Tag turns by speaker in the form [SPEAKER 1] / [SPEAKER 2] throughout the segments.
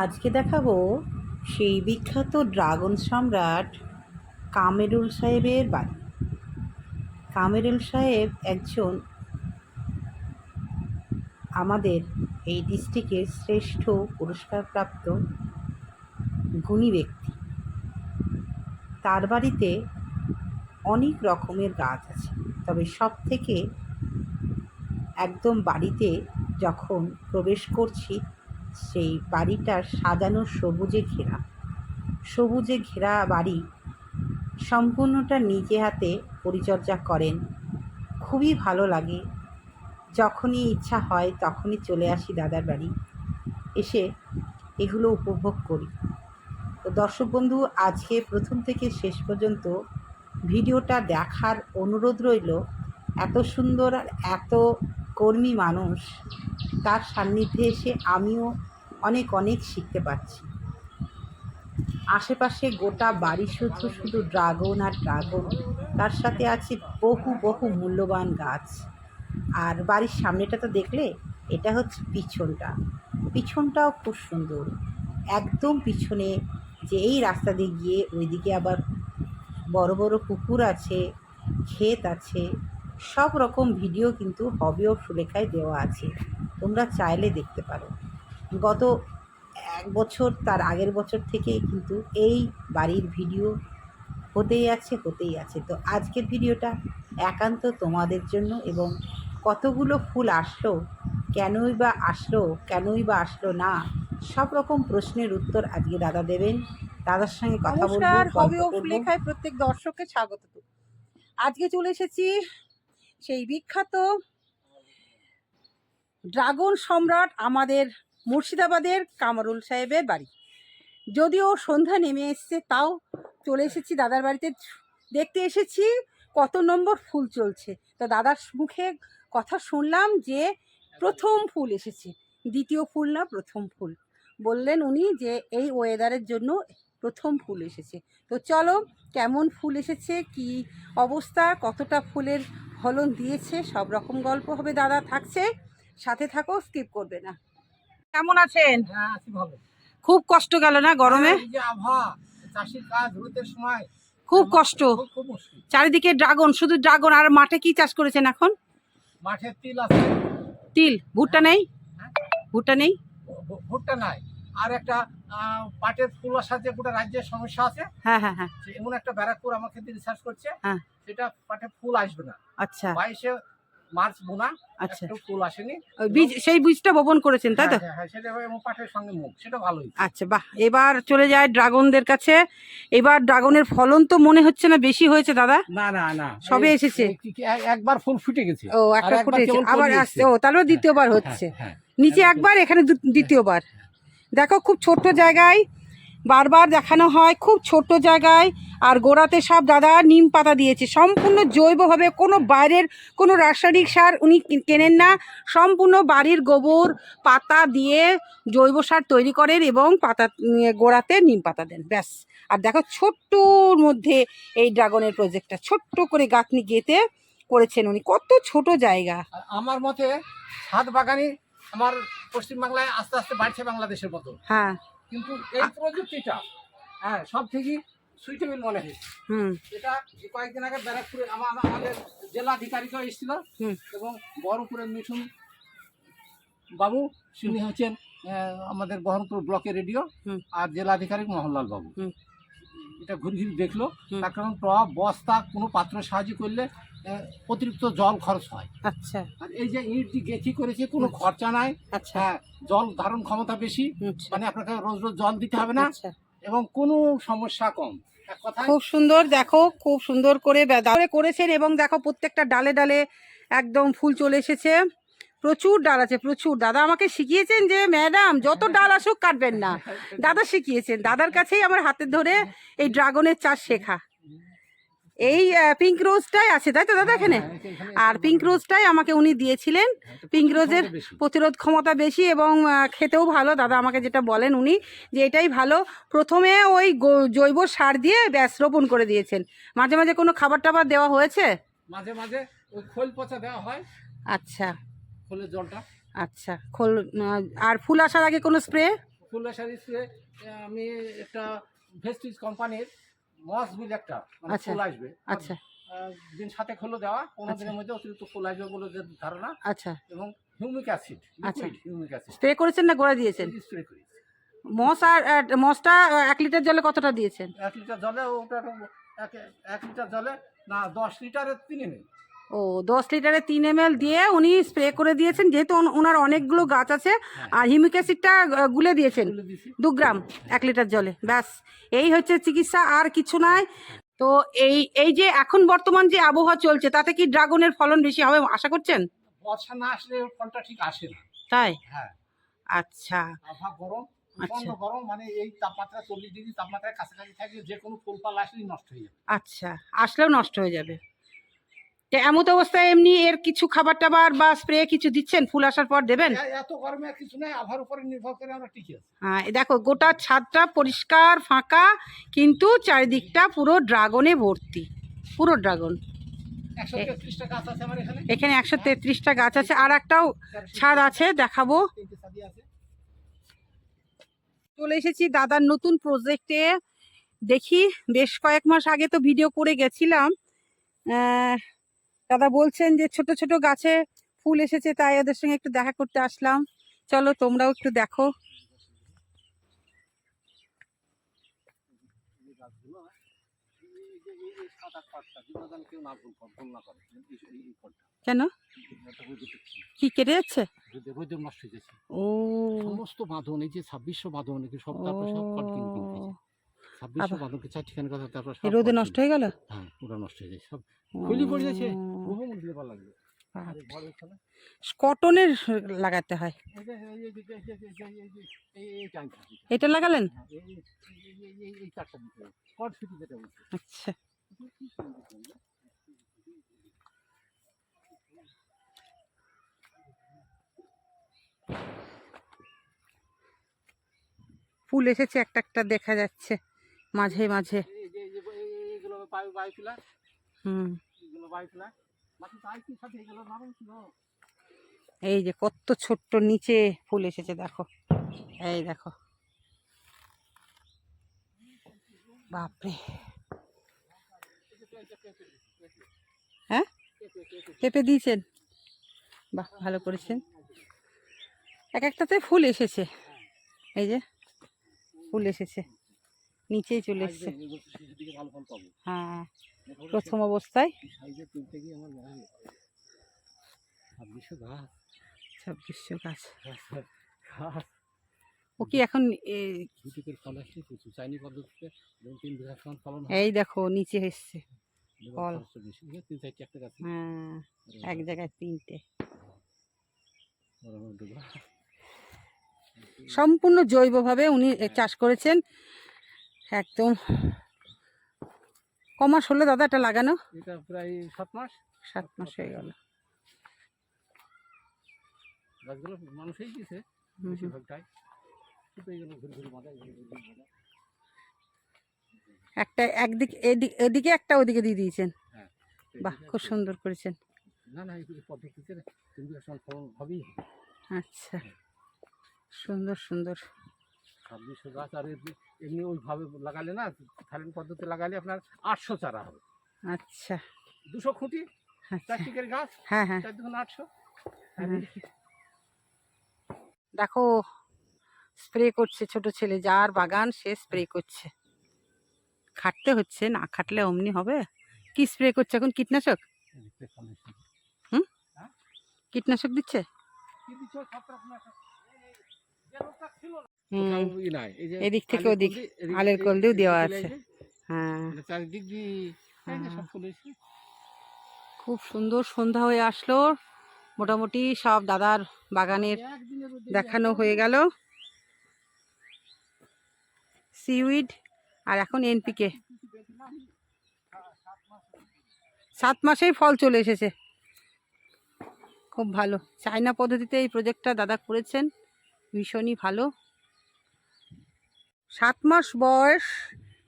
[SPEAKER 1] আজকে দেখাবো সেই বিখ্যাত ড্রাগন সম্রাট কামেরুল সাহেবের বাড়ি। কামেরুল সাহেব একজন আমাদের এই ডিস্ট্রিক্টের শ্রেষ্ঠ পুরস্কারপ্রাপ্ত গুণী ব্যক্তি। তার বাড়িতে অনেক রকমের গাছ আছে, তবে সব থেকে একদম বাড়িতে যখন প্রবেশ করছি সেই বাড়িটার সাজানো সবুজে ঘেরা। সবুজে ঘেরা বাড়ি সম্পূর্ণটা নিজে হাতে পরিচর্যা করেন। খুবই ভালো লাগে। যখনই ইচ্ছা হয় তখনই চলে আসি দাদার বাড়ি। এসে এগুলো উপভোগ করি। তো দর্শক বন্ধু, আজকে প্রথম থেকে শেষ পর্যন্ত ভিডিওটা দেখার অনুরোধ রইল, এত সুন্দর আর এত কর্মী মানুষ তার সান্নিধ্যে এসে আমিও অনেক অনেক শিখতে পারছি। আশেপাশে গোটা বাড়ি শুধু শুধু ড্রাগন আর ড্রাগন। তার সাথে আছে বহু বহু মূল্যবান গাছ। আর বাড়ির সামনেটা তো দেখলে, এটা হচ্ছে পিছনটা। পিছনটাও খুব সুন্দর। একদম পিছনে যে এই রাস্তা দিয়ে গিয়ে ওইদিকে আবার বড় বড় পুকুর আছে, ক্ষেত আছে, সব রকম ভিডিও কিন্তু হবি ও সুলেখায় দেওয়া আছে। তোমরা চাইলে দেখতে পারো। গত এক বছর তার আগের বছর থেকে কিন্তু এই বাড়ির ভিডিও হতেই আছে হতেই আছে। তো আজকের ভিডিওটা একান্ত তোমাদের জন্য এবং কতগুলো ফুল আসলো কেনই বা আসলো কেনই বা আসলো না সব রকম প্রশ্নের উত্তর আজকে দাদা দেবেন। দাদার সঙ্গে কথা বলব।
[SPEAKER 2] লেখায় প্রত্যেক দর্শককে স্বাগত। আজকে চলে এসেছি সেই বিখ্যাত ড্রাগন সম্রাট আমাদের মুর্শিদাবাদের কামরুল সাহেবের বাড়ি। যদিও সন্ধ্যা নেমে এসছে, তাও চলে এসেছি দাদার বাড়িতে। দেখতে এসেছি কত নম্বর ফুল চলছে। তো দাদার মুখে কথা শুনলাম যে প্রথম ফুল এসেছে, দ্বিতীয় ফুল না প্রথম ফুল। বললেন উনি যে এই ওয়েদারের জন্য প্রথম ফুল এসেছে। তো চলো, কেমন ফুল এসেছে, কি অবস্থা, কতটা ফুলের ফলন দিয়েছে, সব রকম গল্প হবে দাদা থাকছে। সাথে থাকো স্কিপ করবে না। কেমন আছেন?
[SPEAKER 3] হ্যাঁ আছি ভালো।
[SPEAKER 2] খুব কষ্ট গেল না গরমে?
[SPEAKER 3] যে আবহাওয়া চাষির কাজ রোদের সময়
[SPEAKER 2] খুব কষ্ট। চারিদিকে ড্রাগন শুধু ড্রাগন আর মাঠে কি চাষ করেছেন এখন?
[SPEAKER 3] মাঠে তিল আছে।
[SPEAKER 2] তিল ভুট্টা নেই? ভুট্টা নেই?
[SPEAKER 3] ভুট্টা নাই। আর একটা পাটের ফুল আসার যে গোটা রাজ্যের সমস্যা আছে
[SPEAKER 2] হ্যাঁ হ্যাঁ হ্যাঁ।
[SPEAKER 3] এমন একটা ব্যারাকপুর আমাকে রিসার্চ করছে
[SPEAKER 2] হ্যাঁ।
[SPEAKER 3] সেটা পাটে ফুল আসবে না।
[SPEAKER 2] আচ্ছা।
[SPEAKER 3] বাইশে মার্চ বোনা
[SPEAKER 2] আচ্ছা।
[SPEAKER 3] ফুল আসেনি।
[SPEAKER 2] বীজ সেই বীজটা বপন করেছেন তাই তো?
[SPEAKER 3] হ্যাঁ, হ্যাঁ, হ্যাঁ, সেটা পাটের সঙ্গে মুখ সেটা ভালোই।
[SPEAKER 2] আচ্ছা বাহ এবার চলে যায় ড্রাগনদের কাছে। এবার ড্রাগনের ফলন তো মনে হচ্ছে না বেশি হয়েছে দাদা?
[SPEAKER 3] না না না।
[SPEAKER 2] সবে এসেছে।
[SPEAKER 3] একবার ফুল ফুটে গেছে।
[SPEAKER 2] ও একটা ফুটেছে আবার আসছে। ও তারপরে দ্বিতীয়বার হচ্ছে।
[SPEAKER 3] হ্যাঁ, হ্যাঁ,
[SPEAKER 2] নিচে
[SPEAKER 3] একবার
[SPEAKER 2] এখানে দ্বিতীয়বার। দেখো খুব ছোট্ট জায়গায় বারবার দেখানো হয় খুব ছোট্ট জায়গায় আর গোড়াতে সব দাদা নিম পাতা দিয়েছে। সম্পূর্ণ জৈবভাবে কোনো বাইরের কোনো রাসায়নিক সার উনি কেনেন না। সম্পূর্ণ বাড়ির গোবর পাতা দিয়ে জৈব সার তৈরি করেন এবং পাতা গোড়াতে নিম পাতা দেন। ব্যাস। আর দেখো ছোট্টর মধ্যে এই ড্রাগনের প্রজেক্টটা ছোট্ট করে গাঁথনি গেতে করেছেন উনি। কত ছোট জায়গা।
[SPEAKER 3] আমার মতে ছাদ বাগানি আমার পশ্চিমবাংলায় আস্তে আস্তে বাড়ছে বাংলাদেশের মতো।
[SPEAKER 2] হ্যাঁ।
[SPEAKER 3] কিন্তু এই প্রযুক্তিটা হ্যাঁ সব থেকেই সুইটেবল মনে হয়
[SPEAKER 2] হুম
[SPEAKER 3] এটা কয়েকদিন আগে ব্যারাকপুরে আমা- আমা- আমাদের জেলা আধিকারিকও এসেছিল
[SPEAKER 2] হুম।
[SPEAKER 3] এবং বহরমপুরের মিঠুন বাবু তিনি হচ্ছেন আমাদের বহরমপুর ব্লকের রেডিও। আর জেলা আধিকারিক মোহনলাল বাবু
[SPEAKER 2] হুম।
[SPEAKER 3] এটা ঘুরে ঘুরে দেখল। তার কারণ বস্তা কোনো পাত্র সাহায্য করলে অতিরিক্ত জল খরচ হয়।
[SPEAKER 2] আচ্ছা।
[SPEAKER 3] আর এই যে ইট যে গেছি করেছে কোনো খরচা নাই।
[SPEAKER 2] আচ্ছা।
[SPEAKER 3] হ্যাঁ জল ধারণ ক্ষমতা বেশি।
[SPEAKER 2] আচ্ছা,
[SPEAKER 3] মানে আপনাকে রোজ রোজ জল দিতে হবে না।
[SPEAKER 2] আচ্ছা।
[SPEAKER 3] এবং কোনো সমস্যা কম।
[SPEAKER 2] খুব সুন্দর দেখো খুব সুন্দর করে করেছেন এবং দেখো প্রত্যেকটা ডালে ডালে একদম ফুল চলে এসেছে। প্রচুর ডাল আছে প্রচুর। দাদা আমাকে শিখিয়েছেন যে ম্যাডাম যত ডাল আসুক কাটবেন না। দাদা শিখিয়েছেন। দাদার কাছেই আমার হাতে ধরে এই ড্রাগনের চাষ শেখা। এই পিঙ্ক রোজটাই আছে তাই তো দাদা এখানে?
[SPEAKER 3] হ্যাঁ,
[SPEAKER 2] আর পিঙ্ক রোজটাই আমাকে উনি দিয়েছিলেন। পিঙ্ক রোজের প্রতিরোধ ক্ষমতা বেশি এবং খেতেও ভালো। দাদা আমাকে যেটা বলেন উনি যে এটাই ভালো। প্রথমে ওই জৈব সার দিয়ে ব্যাস রোপণ করে দিয়েছেন। মাঝে মাঝে কোনো খাবার টাবার দেওয়া হয়েছে?
[SPEAKER 3] মাঝে মাঝে ওই খোল পচা দেওয়া হয়।
[SPEAKER 2] আচ্ছা।
[SPEAKER 3] খোলের জলটা।
[SPEAKER 2] আচ্ছা খোল আর ফুল আসার আগে কোনো স্প্রে
[SPEAKER 3] ফুল আসারি স্প্রে আমি একটা ভেস্টিজ কোম্পানির মস বিল একটা মানে
[SPEAKER 2] আচ্ছা,
[SPEAKER 3] ফুল আসবে।
[SPEAKER 2] আচ্ছা।
[SPEAKER 3] আহ, দিন সাথে হলো দেওয়া পনেরো
[SPEAKER 2] আচ্ছা।
[SPEAKER 3] দিনের মধ্যে অতিরিক্ত ফুল আসবে বলে যে ধারণা।
[SPEAKER 2] আচ্ছা।
[SPEAKER 3] এবং হিউমিক অ্যাসিড
[SPEAKER 2] আচ্ছা।
[SPEAKER 3] লিকুইড হিউমিক অ্যাসিড
[SPEAKER 2] স্প্রে করেছেন না গোড়া দিয়েছেন?
[SPEAKER 3] স্প্রে করি
[SPEAKER 2] মস আর আহ, এক লিটার জলে কতটা দিয়েছেন?
[SPEAKER 3] এক লিটার জলে ওটা এক এক লিটার জলে না দশ লিটারের তিনে নেই।
[SPEAKER 2] ও দশ লিটারে তিন এম দিয়ে উনি স্প্রে করে দিয়েছেন যেহেতু ওনার অনেকগুলো গাছ আছে আর হিউমিক অ্যাসিডটা গুলে দিয়েছেন দু গ্রাম এক লিটার জলে ব্যাস। এই হচ্ছে চিকিৎসা আর কিছু নাই। তো এই এই যে এখন বর্তমান যে আবহাওয়া চলছে তাতে কি ড্রাগনের ফলন বেশি হবে আশা করছেন?
[SPEAKER 3] বর্ষা না আসলে ফলটা ঠিক আসে না।
[SPEAKER 2] তাই?
[SPEAKER 3] হ্যাঁ।
[SPEAKER 2] আচ্ছা।
[SPEAKER 3] গরম
[SPEAKER 2] আচ্ছা।
[SPEAKER 3] গরম মানে এই তাপমাত্রা চল্লিশ ডিগ্রি তাপমাত্রার কাছাকাছি থাকলে যে কোনো ফুল ফল আসলেই নষ্ট হয়ে যাবে।
[SPEAKER 2] আচ্ছা আসলেও নষ্ট হয়ে যাবে। তো এমত অবস্থায় এমনি এর কিছু খাবার টাবার বা স্প্রে কিছু দিচ্ছেন ফুল আসার পর দেবেন?
[SPEAKER 3] এত গরমে কিছু নেই আবহাওয়ার উপরে নির্ভর করে আমরা টিকে আছি।
[SPEAKER 2] হ্যাঁ দেখো গোটা ছাদটা পরিষ্কার ফাঁকা কিন্তু চারিদিকটা পুরো ড্রাগনে ভর্তি। পুরো ড্রাগন।
[SPEAKER 3] এখানে।
[SPEAKER 2] একশো তেত্রিশটা গাছ আছে আর একটাও ছাদ আছে দেখাবো। চলে এসেছি দাদার নতুন প্রজেক্টে দেখি বেশ কয়েক মাস আগে তো ভিডিও করে গেছিলাম। দাদা বলছেন যে ছোট ছোট গাছে ফুল এসেছে তাই ওদের সঙ্গে একটু দেখা করতে আসলাম চলো তোমরাও একটু দেখো। কেন। কি কেটে যাচ্ছে। ও
[SPEAKER 3] সমস্ত বাঁধন এই যে ছাব্বিশশো বাঁধন সব সব ফল কিনে কিনে
[SPEAKER 2] ও,
[SPEAKER 3] খেয়েছে। ছাব্বিশশো কথা তারপর
[SPEAKER 2] রোদে নষ্ট হয়ে গেল
[SPEAKER 3] হ্যাঁ পুরো নষ্ট হয়ে যায় সব খুলি পড়ে যাচ্ছে বহু লাগবে
[SPEAKER 2] কটনের লাগাতে হয় এটা লাগালেন
[SPEAKER 3] হ্যাঁ,
[SPEAKER 2] আচ্ছা ফুল এসেছে একটা একটা দেখা যাচ্ছে মাঝে মাঝে।
[SPEAKER 3] এই যে
[SPEAKER 2] কত ছোট্ট নিচে ফুল এসেছে দেখো। এই দেখো। বাপরে। হ্যাঁ? পেঁপে দিয়েছেন? বাহ ভালো করেছেন। এক একটাতে ফুল এসেছে। এই যে ফুল এসেছে। নিচেই চলে এসেছে। হ্যাঁ প্রথম অবস্থায়।
[SPEAKER 3] ছাব্বিশশো গাছ।
[SPEAKER 2] ও কি এখন এই দেখো নিচে এসছে ফল। হ্যাঁ এক জায়গায় তিনটে। সম্পূর্ণ জৈবভাবে উনি চাষ করেছেন। একদম। কমাস হলো দাদা এটা লাগানো?
[SPEAKER 3] এটা প্রায় সাত মাস।
[SPEAKER 2] সাত মাস হয়ে গেল।
[SPEAKER 3] গাছগুলো মানুষই। বেশিরভাগটাই।
[SPEAKER 2] একটা একদিকে এদিকে এদিকে একটা ওদিকে দিয়ে দিয়েছেন। বাহ খুব সুন্দর করেছেন।
[SPEAKER 3] না না এই পদ্ধতিতে তিন বিঘা সমান ফলন হবেই।
[SPEAKER 2] আচ্ছা সুন্দর সুন্দর।
[SPEAKER 3] ছাব্বিশশো গাছ আর এমনি ওইভাবে লাগালে না থাইল্যান্ড পদ্ধতি লাগালে আপনার আটশো চারা হবে
[SPEAKER 2] আচ্ছা
[SPEAKER 3] দুশো খুঁটি
[SPEAKER 2] আচ্ছা
[SPEAKER 3] প্লাস্টিকের গাছ
[SPEAKER 2] হ্যাঁ হ্যাঁ
[SPEAKER 3] চার দুগুণ আটশো
[SPEAKER 2] হ্যাঁ। দেখো স্প্রে করছে ছোট ছেলে যার বাগান সে স্প্রে করছে খাটতে হচ্ছে না খাটলে অমনি হবে কি স্প্রে করছে এখন কীটনাশক কীটনাশক দিচ্ছে হুম এদিক থেকে ওদিক, আলের কল দিয়েও দেওয়া আছে। হ্যাঁ।
[SPEAKER 3] এসেছে।
[SPEAKER 2] খুব সুন্দর সন্ধ্যা হয়ে আসলো। মোটামুটি সব দাদার বাগানের দেখানো হয়ে গেল। সিউইড আর এখন এনপিকে সাত মাসেই ফল চলে এসেছে। খুব ভালো। চায়না পদ্ধতিতে এই প্রজেক্টটা দাদা করেছেন। ভীষণই ভালো। সাত মাস বয়স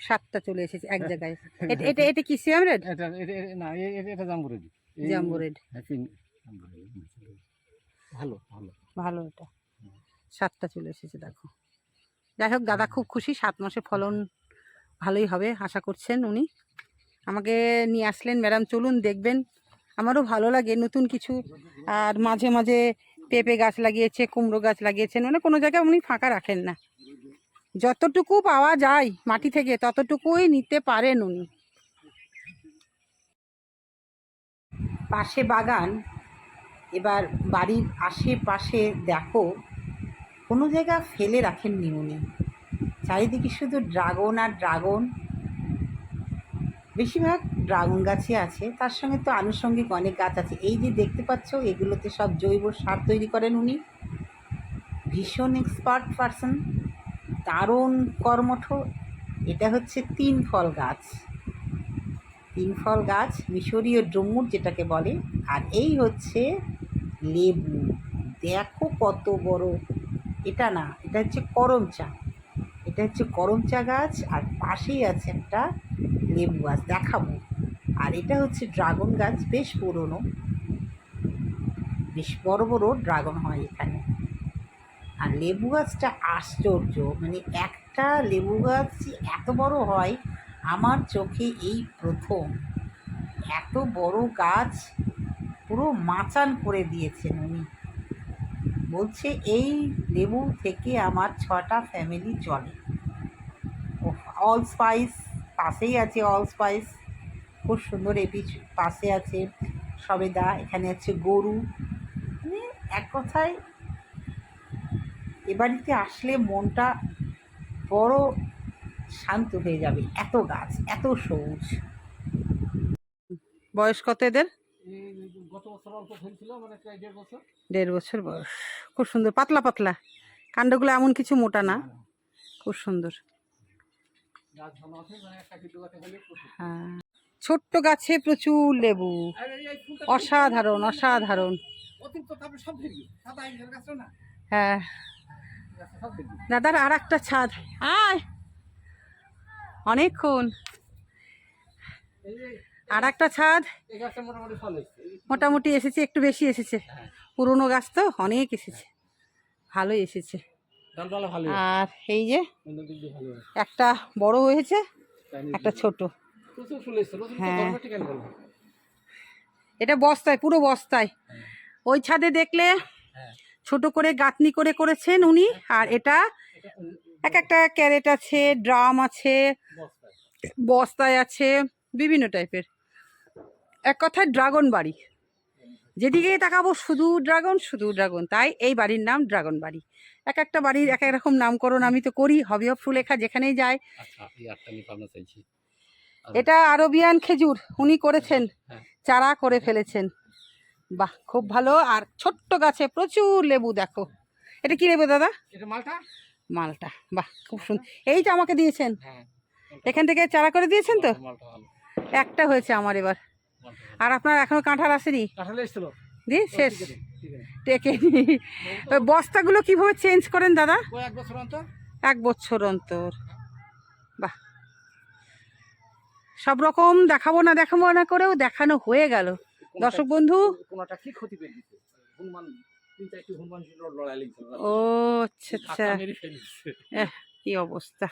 [SPEAKER 2] সাতটা চলে এসেছে এক জায়গায়। এটা এটা এটা কি সিয়াম রেড?
[SPEAKER 3] এটা না এটা জাম্বুরেডি ভালো ভালো।
[SPEAKER 2] ভালো এটা। সাতটা চলে এসেছে দেখো। যাই হোক দাদা খুব খুশি সাত মাসে ফলন ভালোই হবে আশা করছেন উনি। আমাকে নিয়ে আসলেন ম্যাডাম চলুন দেখবেন। আমারও ভালো লাগে নতুন কিছু। আর মাঝে মাঝে পেঁপে গাছ লাগিয়েছে কুমড়ো গাছ লাগিয়েছেন মানে কোনো জায়গায় উনি ফাঁকা রাখেন না। যতটুকু পাওয়া যায় মাটি থেকে, ততটুকুই নিতে পারেন উনি। পাশে বাগান, এবার বাড়ির আশেপাশে দেখো, কোনো জায়গা ফেলে রাখেননি উনি। চারিদিকে শুধু ড্রাগন আর ড্রাগন। বেশিরভাগ ড্রাগন গাছই আছে, তার সঙ্গে তো আনুষঙ্গিক অনেক গাছ আছে। এই যে দেখতে পাচ্ছ, এগুলোতে সব জৈব সার তৈরি করেন উনি। ভীষণ এক্সপার্ট পারসন দারুণ কর্মঠ। এটা হচ্ছে তিন ফল গাছ। তিন ফল গাছ, মিশরীয় ডুমুর যেটাকে বলে, আর এই হচ্ছে লেবু। দেখো কত বড়। এটা না, এটা হচ্ছে করমচা এটা হচ্ছে করমচা গাছ, আর পাশেই আছে একটা লেবু গাছ, দেখাবো। আর এটা হচ্ছে ড্রাগন গাছ, বেশ পুরনো। বেশ বড় বড় ড্রাগন হয় এখানে। আর লেবু গাছটা আশ্চর্য। মানে একটা লেবু গাছ এত বড় হয়, আমার চোখে এই প্রথম। এত বড় গাছ পুরো মাচান করে দিয়েছেন উনি। বলছে, এই লেবু থেকে আমার ছটা ফ্যামিলি চলে। অল স্পাইস পাশেই আছে অল স্পাইস খুব সুন্দর এপি পাশে আছে সবেদা, এখানে আছে গরু। মানে এক কথায় এ বাড়িতে আসলে মনটা বড় শান্ত হয়ে যাবে। এত গাছ এত সবুজ। বয়স কত এদের?
[SPEAKER 3] মানে দেড় বছর।
[SPEAKER 2] বয়স। খুব সুন্দর পাতলা পাতলা। কাণ্ডগুলো এমন কিছু মোটা না। খুব সুন্দর।
[SPEAKER 3] মানে
[SPEAKER 2] হ্যাঁ। ছোট্ট গাছে প্রচুর লেবু। অসাধারণ অসাধারণ। হ্যাঁ। দাদার আর একটা ছাদ। আয়। অনেকক্ষণ। আর একটা ছাদ।
[SPEAKER 3] মোটামুটি
[SPEAKER 2] এসেছে একটু বেশি এসেছে। পুরনো গাছ তো অনেক এসেছে। ভালোই এসেছে। আর এই যে একটা বড় হয়েছে একটা ছোট। হ্যাঁ। এটা বস্তায় পুরো বস্তায়। ওই ছাদে দেখলে
[SPEAKER 3] হ্যাঁ।
[SPEAKER 2] ছোট করে গাঁথনি করে করেছেন উনি। আর এটা এক একটা ক্যারেট আছে ড্রাম আছে
[SPEAKER 3] বস্তায়
[SPEAKER 2] আছে বিভিন্ন টাইপের। এক কথায় ড্রাগন বাড়ি। যেদিকেই তাকাবো শুধু ড্রাগন শুধু ড্রাগন। তাই এই বাড়ির নাম ড্রাগন বাড়ি। এক একটা বাড়ির এক এক রকম নামকরণ আমি তো করি হবি অফ ফুলেখা যেখানেই যায়।
[SPEAKER 3] আচ্ছা
[SPEAKER 2] এটা আরবিয়ান খেজুর উনি করেছেন।
[SPEAKER 3] হ্যাঁ।
[SPEAKER 2] চারা করে ফেলেছেন। বাহ খুব ভালো। আর ছোট্ট গাছে প্রচুর লেবু দেখো। এটা কি লেবু দাদা?
[SPEAKER 3] মালটা?
[SPEAKER 2] মালটা বাহ খুব সুন্দর এই তো আমাকে দিয়েছেন।
[SPEAKER 3] হ্যাঁ।
[SPEAKER 2] এখান থেকে চারা করে দিয়েছেন তো? একটা হয়েছে আমার এবার। আর আপনার এখনও কাঁঠাল আসেনি? দি শেষ। টেকে বস্তাগুলো কীভাবে চেঞ্জ করেন দাদা?
[SPEAKER 3] এক বছর অন্তর?
[SPEAKER 2] এক বছর অন্তর। বাহ। সব রকম দেখাবো না দেখাবো না করেও দেখানো হয়ে গেল। দর্শক বন্ধু?
[SPEAKER 3] কোনটা কি ক্ষতি দিচ্ছে হনুমান
[SPEAKER 2] ও আচ্ছা আচ্ছা। কি অবস্থা।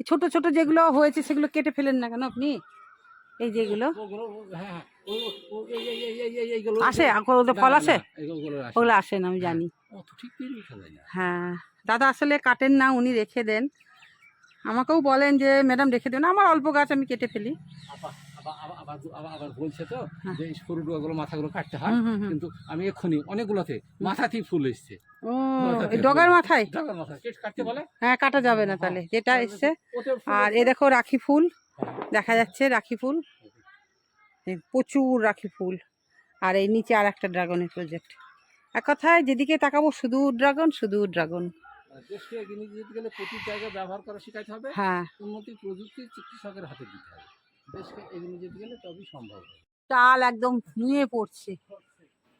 [SPEAKER 2] এই ছোট ছোট যেগুলো হয়েছে সেগুলো কেটে ফেলেন না কেন আপনি? এই যেগুলো
[SPEAKER 3] ওগুলো হ্যাঁ হ্যাঁ।
[SPEAKER 2] আসে? ফল আসে?
[SPEAKER 3] না, এইগুলো আসে।
[SPEAKER 2] ওগুলো আসেন আমি জানি।
[SPEAKER 3] ও তো ঠিক পেরে ফেলে না
[SPEAKER 2] হ্যাঁ দাদা আসলে কাটেন না উনি রেখে দেন। আমাকেও বলেন যে ম্যাডাম রেখে দেন আমার অল্প গাছ আমি কেটে ফেলি।
[SPEAKER 3] আবার আবার আবার আবার আবার আবার বলছে তো
[SPEAKER 2] হ্যাঁ।
[SPEAKER 3] যে এই মাথাগুলো কাটতে হয়।
[SPEAKER 2] হুম, হুম, হুম।
[SPEAKER 3] কিন্তু আমি এক্ষুনি অনেকগুলোতে মাথাতেই ফুল এসছে।
[SPEAKER 2] ডগার মাথায়? হ্যাঁ কাটা যাবে না তাহলে। যেটা এসছে। আর এ দেখো রাখি ফুল।
[SPEAKER 3] হ্যাঁ।
[SPEAKER 2] দেখা যাচ্ছে রাখি ফুল। প্রচুর রাখি ফুল। আর এই নিচে আর একটা ড্রাগনের প্রজেক্ট। এক কথায় যেদিকে তাকাবো শুধু ড্রাগন শুধু ড্রাগন।
[SPEAKER 3] দেশকে এগিয়ে নিয়ে যেতে গেলে প্রতি জায়গায় ব্যবহার করা শেখাতে হবে।
[SPEAKER 2] হ্যাঁ।
[SPEAKER 3] উন্নতি প্রযুক্তি চিকিৎসকের হাতে দিতে হবে।
[SPEAKER 2] চাল একদম নুয়ে পড়ছে।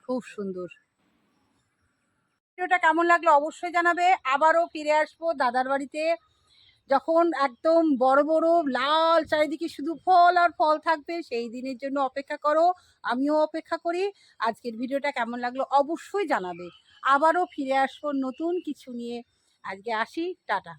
[SPEAKER 2] খুব সুন্দর। ভিডিওটা কেমন লাগল অবশ্যই জানাবে। আবারও ফিরে আসব দাদার বাড়িতে। যখন একদম বড় বড় লাল চারিদিকে শুধু ফল আর ফল থাকবে, সেই দিনের জন্য অপেক্ষা করো। আমিও অপেক্ষা করি। আজকের ভিডিওটা কেমন লাগল অবশ্যই জানাবে। আবারও ফিরে আসব নতুন কিছু নিয়ে। আজকে আসি। টাটা।